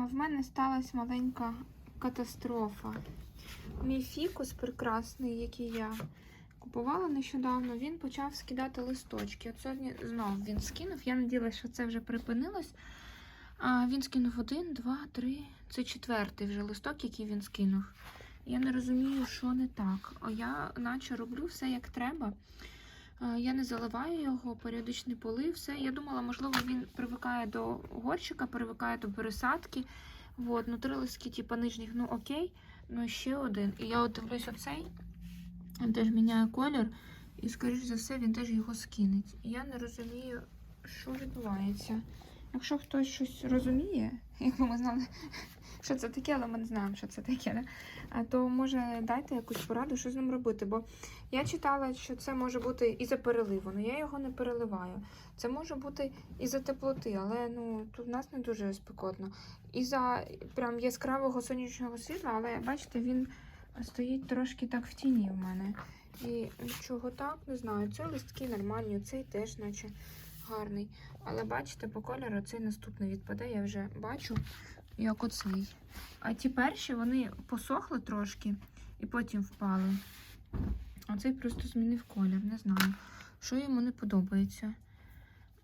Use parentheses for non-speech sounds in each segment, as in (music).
в мене сталася маленька катастрофа. Мій фікус прекрасний, який я купувала нещодавно, він почав скидати листочки. От сьогодні знов він скинув. Я надіялася, що це вже припинилось. А він скинув один, два, три. Це четвертий вже листок, який він скинув. Я не розумію, що не так. А я наче роблю все як треба. Е, Я не заливаю його, періодичний полив, все. Я думала, можливо, він привикає до горщика, привикає до пересадки. Вот, ну три листки, типу, нижніх, ну окей, ну ще один. І я от дивлюсь оцей, він теж міняє колір, і, скоріш за все, він теж його скинеть. Я не розумію, що відбувається. Якщо хтось щось розуміє, (laughs) якби ми знали, що це таке, але ми не знаємо, що це таке, да? а то може дайте якусь пораду, що з ним робити. Бо я читала, що це може бути і за переливу, але я його не переливаю. Це може бути і за теплоти, але ну тут в нас не дуже спекотно. І за прям яскравого сонячного світла, але бачите, він стоїть трошки так в тіні в мене. І чого так, не знаю. Це листки нормальні, цей теж, наче гарний. Але бачите, по кольору цей наступний відпаде, я вже бачу, як оцей. А ті перші вони посохли трошки і потім впали. А цей просто змінив колір, не знаю, що йому не подобається.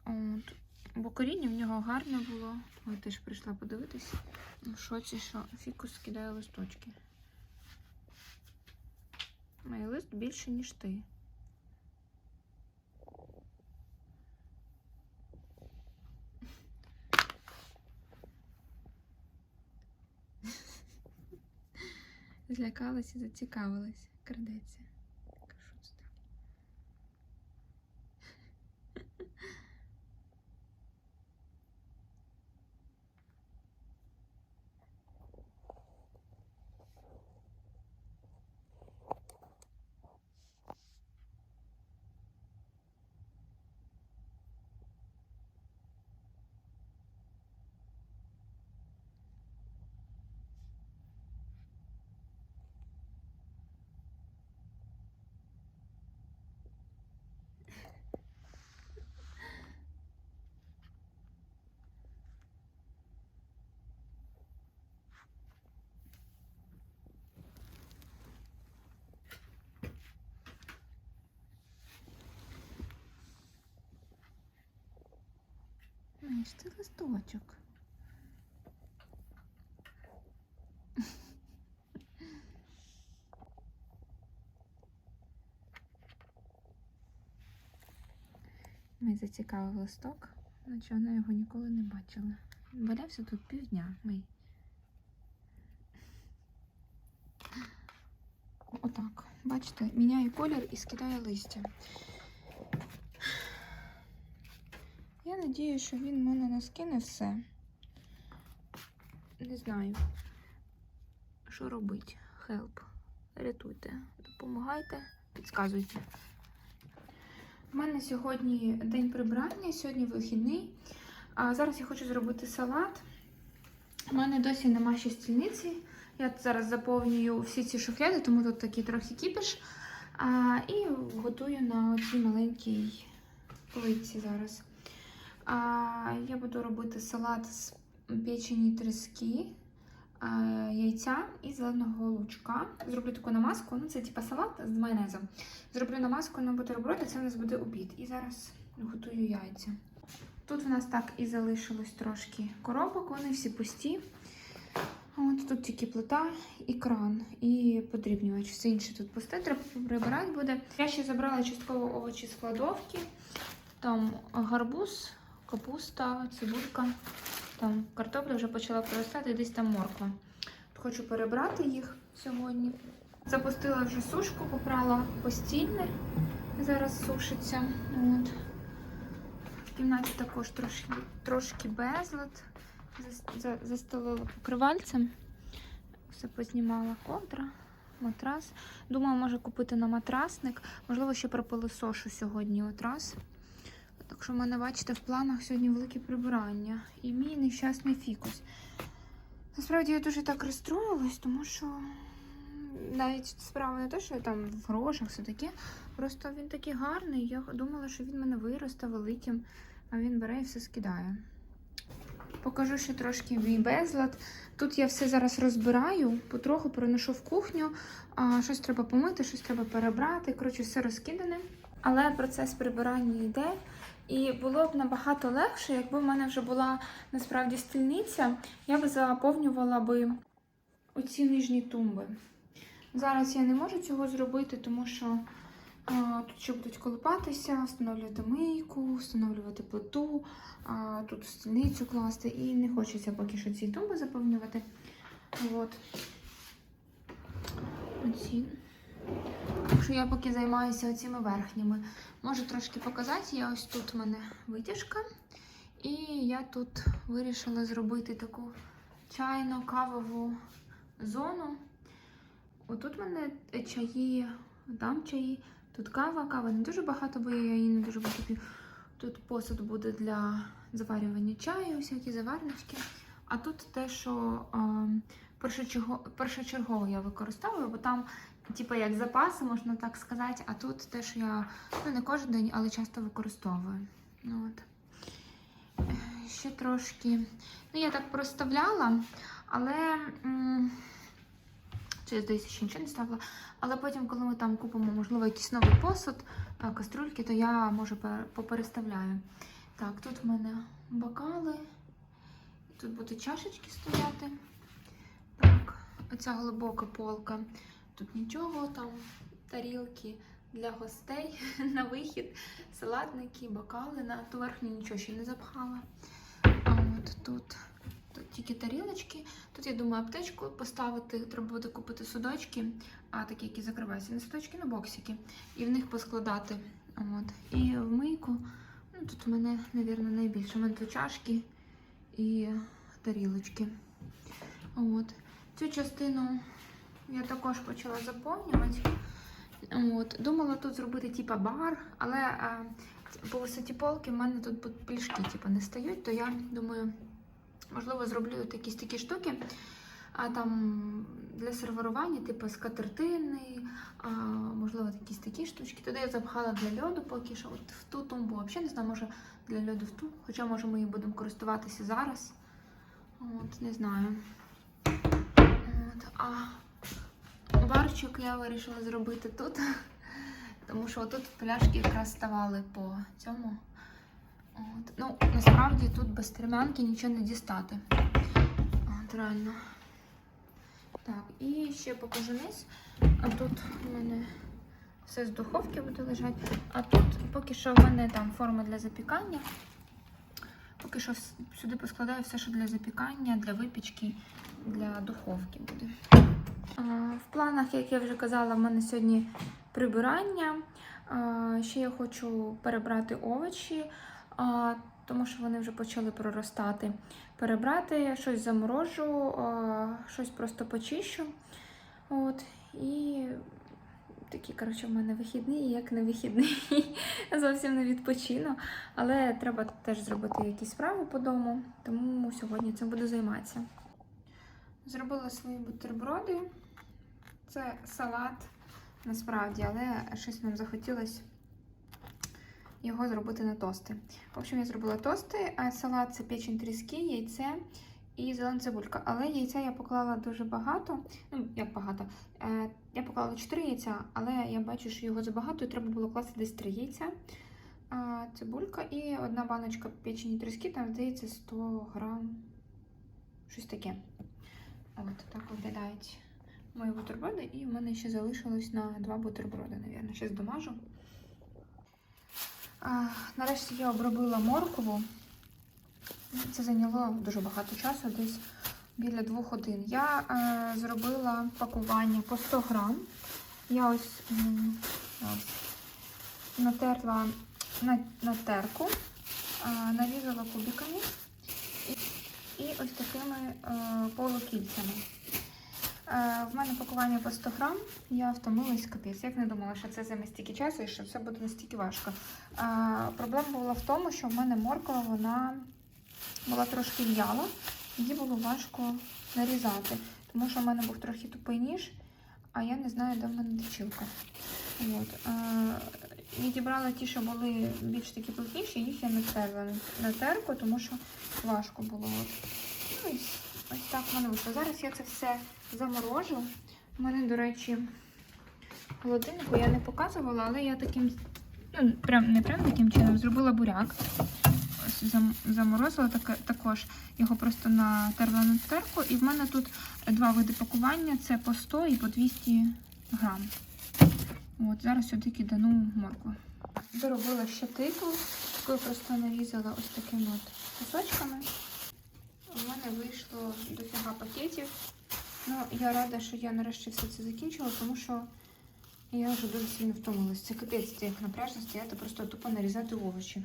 От. Бо коріння в нього гарне було. Ой, теж прийшла подивитись. В шоці, що фікус скидає листочки. Мій лист більше, ніж ти. Злякалась і зацікавилась. Крадеться. Знаєш, це листочок. Ми зацікавив листок, наче вона його ніколи не бачила. Валявся тут півдня. Мий. Отак. Бачите, міняє колір і скидає листя. Я надію, що він в мене не скине все. Не знаю, що робити. Хелп. Рятуйте, допомагайте, підказуйте. У мене сьогодні день прибрання, сьогодні вихідний. А зараз я хочу зробити салат. У мене досі нема ще стільниці. Я зараз заповнюю всі ці шухляди, тому тут такий трохи кіпіш. А, і готую на цій маленькій плитці зараз. А, я буду робити салат з печені тріски, а, яйця і зеленого лучка. Зроблю таку намазку. Ну, це типа салат з майонезом. Зроблю намазку на бутерброди, це у нас буде обід. І зараз готую яйця. Тут в нас так і залишилось трошки коробок, вони всі пусті. От тут тільки плита і кран, і подрібнювач. Все інше тут пусте, треба прибирати буде. Я ще забрала частково овочі з кладовки. Там гарбуз, капуста, цибулька. Там картопля вже почала проростати, десь там морква. Хочу перебрати їх сьогодні. Запустила вже сушку, попрала постільне. Зараз сушиться. От. В кімнаті також трошки, трошки безлад. Застелила покривальцем. Все познімала ковдра, матрас. Думаю, може купити на матрасник. Можливо, ще пропилисошу сьогодні от. Так що в мене, бачите, в планах сьогодні велике прибирання. І мій нещасний фікус. Насправді я дуже так розстроїлась, тому що навіть справа не те, що я там в грошах, все таке. Просто він такий гарний. Я думала, що він мене виросте великим, а він бере і все скидає. Покажу ще трошки мій безлад. Тут я все зараз розбираю, потроху переношу в кухню. А, щось треба помити, щось треба перебрати. Коротше, все розкидане. Але процес прибирання йде. І було б набагато легше, якби в мене вже була насправді стільниця, я б заповнювала би оці нижні тумби. Зараз я не можу цього зробити, тому що а, тут ще будуть колупатися, встановлювати мийку, встановлювати плиту, а, тут стільницю класти. І не хочеться поки що ці тумби заповнювати. От. Оці. Що я поки займаюся цими верхніми. Можу трошки показати. Я ось тут в мене витяжка. І я тут вирішила зробити таку чайно-кавову зону. Отут в мене чаї, там чаї, тут кава. Кава не дуже багато, бо я її не дуже багато. Тут посуд буде для заварювання чаю, всякі заварнички. А тут те, що е, першочергово, першочергово я використовую, бо там, типу, як запаси, можна так сказати, а тут те, що я ну, не кожен день, але часто використовую. Ну, от. Е, Ще трошки. Ну, я так проставляла, але. Чи я здається, ще нічого не ставила. Але потім, коли ми там купимо, можливо, якийсь новий посуд, е, каструльки, то я може попереставляю. Так, тут в мене бокали. Тут будуть чашечки стояти. Так, оця глибока полка. Тут нічого, там тарілки для гостей (laughs) на вихід, салатники, бокали. На ту верхню нічого ще не запхала. А от тут, тут тільки тарілочки. Тут я думаю аптечку поставити. Треба буде купити судочки, а такі, які закриваються. Не судочки, на боксики. І в них поскладати. От. І в мийку. Ну, тут у мене, мабуть, найбільше. У мене тут чашки і тарілочки. От. Цю частину я також почала заповнювати. От. Думала тут зробити типа бар, але е, по висоті полки в мене тут будуть пляшки типу, не стають, то я думаю, можливо, зроблю якісь такі штуки. А там для сервірування, типу скатертини, а, можливо, якісь такі штучки. Туди я запхала для льоду поки що. От в ту тумбу взагалі не знаю, може для льоду в ту. Хоча може ми її будемо користуватися зараз. От, не знаю. От, а барчик я вирішила зробити тут. (laughs) Тому що тут пляшки якраз ставали по цьому. От. Ну, насправді тут без стрімянки нічого не дістати. От, реально. Так, і ще покажу низ. А тут у мене все з духовки буде лежати. А тут поки що в мене там форма для запікання. Поки що сюди поскладаю все, що для запікання, для випічки, для духовки буде. В планах, як я вже казала, в мене сьогодні прибирання. Ще я хочу перебрати овочі, тому що вони вже почали проростати. Перебрати, щось заморожу, щось просто почищу. От. І такі, коротше, в мене вихідні, як не вихідний. (laughs) Зовсім не відпочину. Але треба теж зробити якісь справи по дому, тому сьогодні цим буду займатися. Зробила свої бутерброди. Це салат насправді, але щось нам захотілося його зробити на тости. В общем, я зробила тости, а салат це печень тріски, яйце і зелена цибулька. Але яйця я поклала дуже багато. Ну, як багато. Е, я поклала 4 яйця, але я бачу, що його забагато, і треба було класти десь 3 яйця. А, цибулька і одна баночка печені тріски, там здається 100 грам. Щось таке. От так виглядають мої бутерброди, і в мене ще залишилось на два бутерброди, мабуть. Зараз домажу. Нарешті я обробила моркву. Це зайняло дуже багато часу, десь біля двох годин. Я е, зробила пакування по 100 грам. Я ось, ось натерла на, на терку, е, нарізала кубиками і ось такими е, полукільцями. Е, в мене пакування по 100 грам, я втомилась капець. Як не думала, що це займе стільки часу і що це буде настільки важко. Е, проблема була в тому, що в мене морква вона була трошки в'яла, її було важко нарізати, тому що в мене був трохи тупий ніж, а я не знаю, де в мене точилка. От. Відібрала ті, що були більш такі плотніші, їх я натерла на терку, тому що важко було. От. Ну, і ось- так в вийшло. Зараз я це все заморожу. У мене, до речі, холодильнику я не показувала, але я таким, ну, прям не прям таким чином зробила буряк. Ось заморозила таке, також. Його просто натерла на терку. І в мене тут два види пакування: це по 100 і по 200 грам. От, зараз сюди кидану моркву. Доробила ще тикву, яку просто нарізала ось такими от кусочками. У мене вийшло дофіга пакетів. Ну, я рада, що я нарешті все це закінчила, тому що я вже дуже сильно втомилась. Це капець, як напряжно стояти, просто тупо нарізати овочі.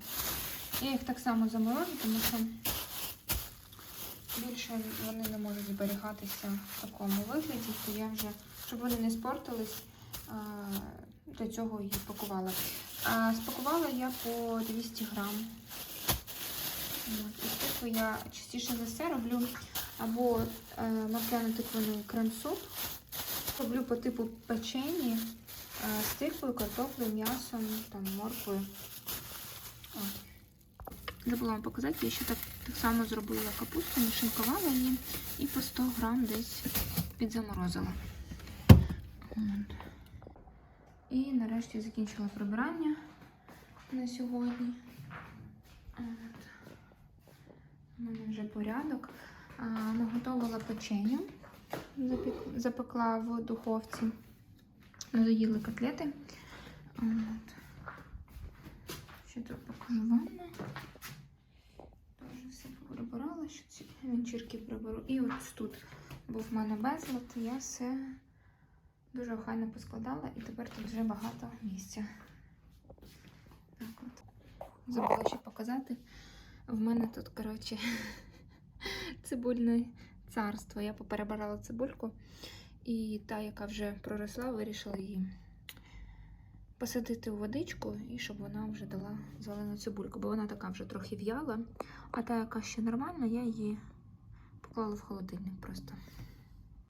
Я їх так само заморожу, тому що більше вони не можуть зберігатися в такому вигляді, то я вже, щоб вони не спортились, для цього їх пакувала. А, спакувала я по 200 грам. От, І я частіше за все роблю або е, масляно-тиквений крем-суп, роблю по типу печені е, з тиквою, картоплею, м'ясом, там, морквою. Забула вам показати, я ще так, так само зробила капусту, нашинкувала її і по 100 грам десь підзаморозила. От. І нарешті закінчила прибирання на сьогодні. От. У мене вже порядок. А, Наготовила печеню, запік- запекла в духовці. Доїли котлети. От. Ще тут покажу ванну. Теж все прибирала, що ці вінчірки приберу. І ось тут був в мене безлад, я все дуже охайно поскладала, і тепер тут вже багато місця. Так от. Забула ще показати. В мене тут, коротше, (laughs) цибульне царство. Я поперебирала цибульку, і та, яка вже проросла, вирішила її посадити у водичку, і щоб вона вже дала зелену цибульку, бо вона така вже трохи в'яла. А та, яка ще нормальна, я її поклала в холодильник просто.